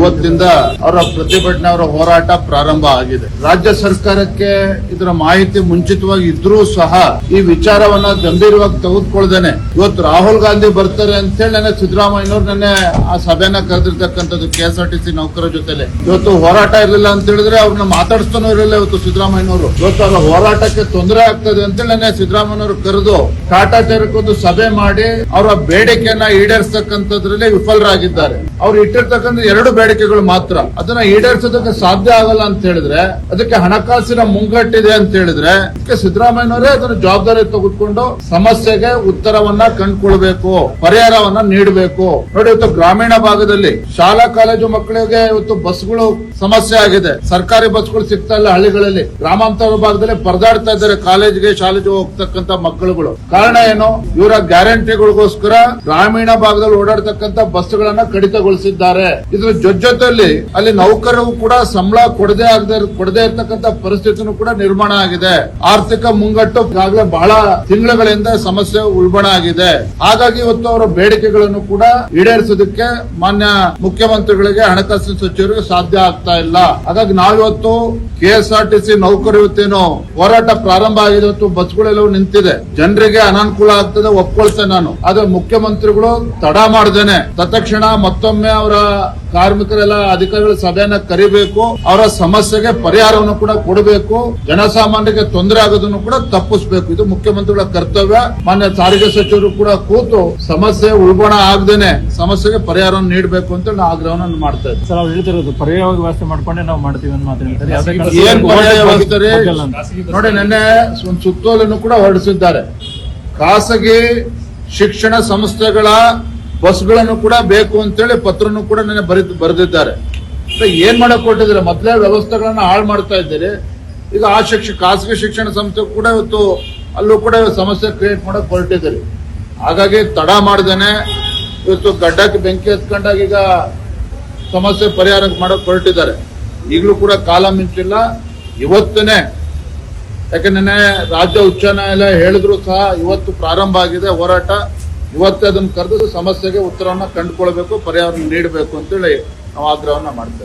ಇವತ್ತಿಂದ ಅವರ ಪ್ರತಿಭಟನೆ ಅವರ ಹೋರಾಟ ಪ್ರಾರಂಭ ಆಗಿದೆ. ರಾಜ್ಯ ಸರ್ಕಾರಕ್ಕೆ ಇದರ ಮಾಹಿತಿ ಮುಂಚಿತವಾಗಿ ಇದ್ರೂ ಸಹ ಈ ವಿಚಾರವನ್ನ ಗಂಭೀರವಾಗಿ ತೆಗೆದುಕೊಳ್ದೇನೆ. ಇವತ್ತು ರಾಹುಲ್ ಗಾಂಧಿ ಬರ್ತಾರೆ ಅಂತ ಹೇಳಿ ನನ್ನ ಸಿದ್ದರಾಮಯ್ಯನವ್ರು ನೆನ್ನೆ ಆ ಸಭೆನ ಕರೆದಿರ್ತಕ್ಕಂಥದ್ದು ಕೆಎಸ್ಆರ್ಟಿಸಿ ನೌಕರ ಜೊತೆಲೆ. ಇವತ್ತು ಹೋರಾಟ ಇರಲಿಲ್ಲ ಅಂತ ಹೇಳಿದ್ರೆ ಅವ್ರನ್ನ ಮಾತಾಡಿಸ್ತಾನೂ ಇರಲಿಲ್ಲ ಇವತ್ತು ಸಿದ್ದರಾಮಯ್ಯನವರು. ಇವತ್ತು ಅವರ ಹೋರಾಟಕ್ಕೆ ತೊಂದರೆ ಆಗ್ತದೆ ಅಂತ ಹೇಳಿ ನೆನ್ನೆ ಸಿದ್ದರಾಮಯ್ಯನವರು ಕರೆದು ಕಾಟಾಚಾರಕ್ಕೊಂದು ಸಭೆ ಮಾಡಿ ಅವರ ಬೇಡಿಕೆಯನ್ನ ಈಡೇರಿಸತಕ್ಕಂಥದ್ರಲ್ಲಿ ವಿಫಲರಾಗಿದ್ದಾರೆ. ಅವ್ರು ಇಟ್ಟಿರ್ತಕ್ಕಂಥ ಎರಡು ಬೇಡಿಕೆಗಳು ಮಾತ್ರ. ಅದನ್ನ ಈಡೇರಿಸೋದಕ್ಕೆ ಸಾಧ್ಯ ಆಗಲ್ಲ ಅಂತ ಹೇಳಿದ್ರೆ, ಅದಕ್ಕೆ ಹಣಕಾಸಿನ ಮುಂಗಟ್ಟಿದೆ ಅಂತ ಹೇಳಿದ್ರೆ, ಅದಕ್ಕೆ ಸಿದ್ದರಾಮಯ್ಯನವರೇ ಅದನ್ನು ಜವಾಬ್ದಾರಿ ತೆಗೆದುಕೊಂಡು ಸಮಸ್ಯೆಗೆ ಉತ್ತರವನ್ನ ಕಂಡುಕೊಳ್ಬೇಕು, ಪರಿಹಾರವನ್ನ ನೀಡಬೇಕು. ನೋಡಿ, ಇವತ್ತು ಗ್ರಾಮೀಣ ಭಾಗದಲ್ಲಿ ಶಾಲಾ ಕಾಲೇಜು ಮಕ್ಕಳಿಗೆ ಇವತ್ತು ಬಸ್ಗಳು ಸಮಸ್ಯೆ ಆಗಿದೆ. ಸರ್ಕಾರಿ ಬಸ್ಗಳು ಸಿಗ್ತಾ ಇಲ್ಲ ಹಳ್ಳಿಗಳಲ್ಲಿ. ಗ್ರಾಮಾಂತರ ಭಾಗದಲ್ಲಿ ಪರದಾಡ್ತಾ ಇದ್ದಾರೆ ಕಾಲೇಜ್ಗೆ, ಶಾಲೆಗೆ ಹೋಗ್ತಕ್ಕಂತ ಮಕ್ಕಳುಗಳು. ಕಾರಣ ಏನು? ಇವರ ಗ್ಯಾರಂಟಿಗಳಿಗೋಸ್ಕರ ಗ್ರಾಮೀಣ ಭಾಗದಲ್ಲಿ ಓಡಾಡ್ತಕ್ಕಂತ ಬಸ್ಗಳನ್ನ ಕಡಿತಗೊಳಿಸಿದ್ದಾರೆ. ಇದ್ರ ಜೊತೆಯಲ್ಲಿ ಅಲ್ಲಿ ನೌಕರರು ಕೂಡ ಸಂಬಳ ಕೊಡದೆ ಆಗದೆ ಕೊಡದೆ ಇರತಕ್ಕಂತ ಪರಿಸ್ಥಿತಿನೂ ಕೂಡ ನಿರ್ಮಾಣ ಆಗಿದೆ. ಆರ್ಥಿಕ ಮುಂಗಟ್ಟು ಈಗಾಗಲೇ ಬಹಳ ತಿಂಗಳುಗಳಿಂದ ಸಮಸ್ಯೆ ಉಲ್ಬಣ ಆಗಿದೆ. ಹಾಗಾಗಿ ಇವತ್ತು ಅವರ ಬೇಡಿಕೆಗಳನ್ನು ಕೂಡ ಈಡೇರಿಸೋದಕ್ಕೆ ಮಾನ್ಯ ಮುಖ್ಯಮಂತ್ರಿಗಳಿಗೆ ಹಣಕಾಸಿನ ಸಚಿವರಿಗೆ ಸಾಧ್ಯ ಆಗ್ತಾ ಇಲ್ಲ. ಹಾಗಾಗಿ ನಾವಿವತ್ತು ಕೆಎಸ್ಆರ್ಟಿಸಿ ನೌಕರು ಇವತ್ತೇನು ಹೋರಾಟ ಪ್ರಾರಂಭ ಆಗಿದೆ ಇವತ್ತು ಬಸ್ಗಳೆಲ್ಲವೂ ನಿಂತಿದೆ. ಜನರಿಗೆ ಅನಾನುಕೂಲ ಆಗ್ತದೆ, ಒಪ್ಕೊಳ್ತೇನೆ ನಾನು. ಆದ್ರೆ ಮುಖ್ಯಮಂತ್ರಿಗಳು ತಡ ಮಾಡ್ದೇನೆ. ತತ್ಕ್ಷಣ ಮತ್ತೊಮ್ಮೆ ಅವರ ಕಾರ್ಮಿಕರೆಲ್ಲ ಅಧಿಕಾರಿಗಳ ಸಭೆಯನ್ನ ಕರಿಬೇಕು ಅವರ ಸಮಸ್ಯೆಗೆ ಪರಿಹಾರವನ್ನು ಕೂಡ ಕೊಡಬೇಕು ಜನಸಾಮಾನ್ಯರಿಗೆ ತೊಂದರೆ ಆಗೋದನ್ನು ಕೂಡ ತಪ್ಪಿಸಬೇಕು. ಇದು ಮುಖ್ಯಮಂತ್ರಿಗಳ ಕರ್ತವ್ಯ. ಮಾನ್ಯ ಸಾರಿಗೆ ಸಚಿವರು ಕೂಡ ಕೂತು ಸಮಸ್ಯೆ ಉಲ್ಬಣ ಆಗದೇನೆ ಸಮಸ್ಯೆಗೆ ಪರಿಹಾರವನ್ನು ನೀಡಬೇಕು ಅಂತ ನಾನು ಆಗ್ರಹವನ್ನು ಮಾಡ್ತಾ ಇದ್ದೀವಿ ಸರ್ ಅವ್ರು ಹೇಳ್ತಿರೋದು ಪರ್ಯಾಯ ವ್ಯವಸ್ಥೆ ಮಾಡ್ಕೊಂಡೆ ನಾವು ಮಾಡ್ತೀವಿ ಅಂತ. ಮಾತಾಡ್ತಾರೆ ಏನ್ ಪರ್ಯಾಯ ವ್ಯವಸ್ಥೆ. ನೋಡಿ ನಿನ್ನೆ ಒಂದು ಸುತ್ತೋಲನ್ನು ಕೂಡ ಹೊರಡಿಸಿದ್ದಾರೆ. ಖಾಸಗಿ ಶಿಕ್ಷಣ ಸಂಸ್ಥೆಗಳ ಬಸ್ಗಳನ್ನು ಕೂಡ ಬೇಕು ಅಂತೇಳಿ ಪತ್ರನು ಕೂಡ ನಿನ್ನೆ ಬರೆದು, ಬರೆದಿದ್ದಾರೆ. ಏನ್ ಮಾಡಕ್ ಕೊಟ್ಟಿದ್ದಾರೆ ಮೊದಲೇ ವ್ಯವಸ್ಥೆಗಳನ್ನ ಹಾಳು ಮಾಡ್ತಾ ಇದ್ದೀರಿ. ಈಗ ಆ ಶಿಕ್ಷಣ ಖಾಸಗಿ ಶಿಕ್ಷಣ ಸಂಸ್ಥೆ ಕೂಡ ಇವತ್ತು ಅಲ್ಲೂ ಕೂಡ ಸಮಸ್ಯೆ ಕ್ರಿಯೇಟ್ ಮಾಡಕ್ ಹೊರಟಿದ್ದೀರಿ. ಹಾಗಾಗಿ ತಡ ಮಾಡ್ದೇನೆ ಇವತ್ತು ಗಡ್ಡಕ್ಕೆ ಬೆಂಕಿ ಹತ್ಕೊಂಡಾಗ ಈಗ ಸಮಸ್ಯೆ ಪರಿಹಾರ ಮಾಡಕ್ ಹೊರಟಿದ್ದಾರೆ. ಈಗಲೂ ಕೂಡ ಕಾಲ ಮಿಂಚಿಲ್ಲ. ಇವತ್ತನೇ ಯಾಕಂದ್ರೆ ರಾಜ್ಯ ಉಚ್ಚ ನ್ಯಾಯಾಲಯ ಹೇಳಿದ್ರು ಸಹ ಇವತ್ತು ಪ್ರಾರಂಭ ಆಗಿದೆ ಹೋರಾಟ. ಇವತ್ತೇ ಅದನ್ನು ಕರೆದು ಸಮಸ್ಯೆಗೆ ಉತ್ತರವನ್ನು ಕಂಡುಕೊಳ್ಬೇಕು ಪರಿಹಾರ ನೀಡಬೇಕು ಅಂತೇಳಿ ನಾವು ಆಗ್ರಹವನ್ನು ಮಾಡ್ತೇವೆ.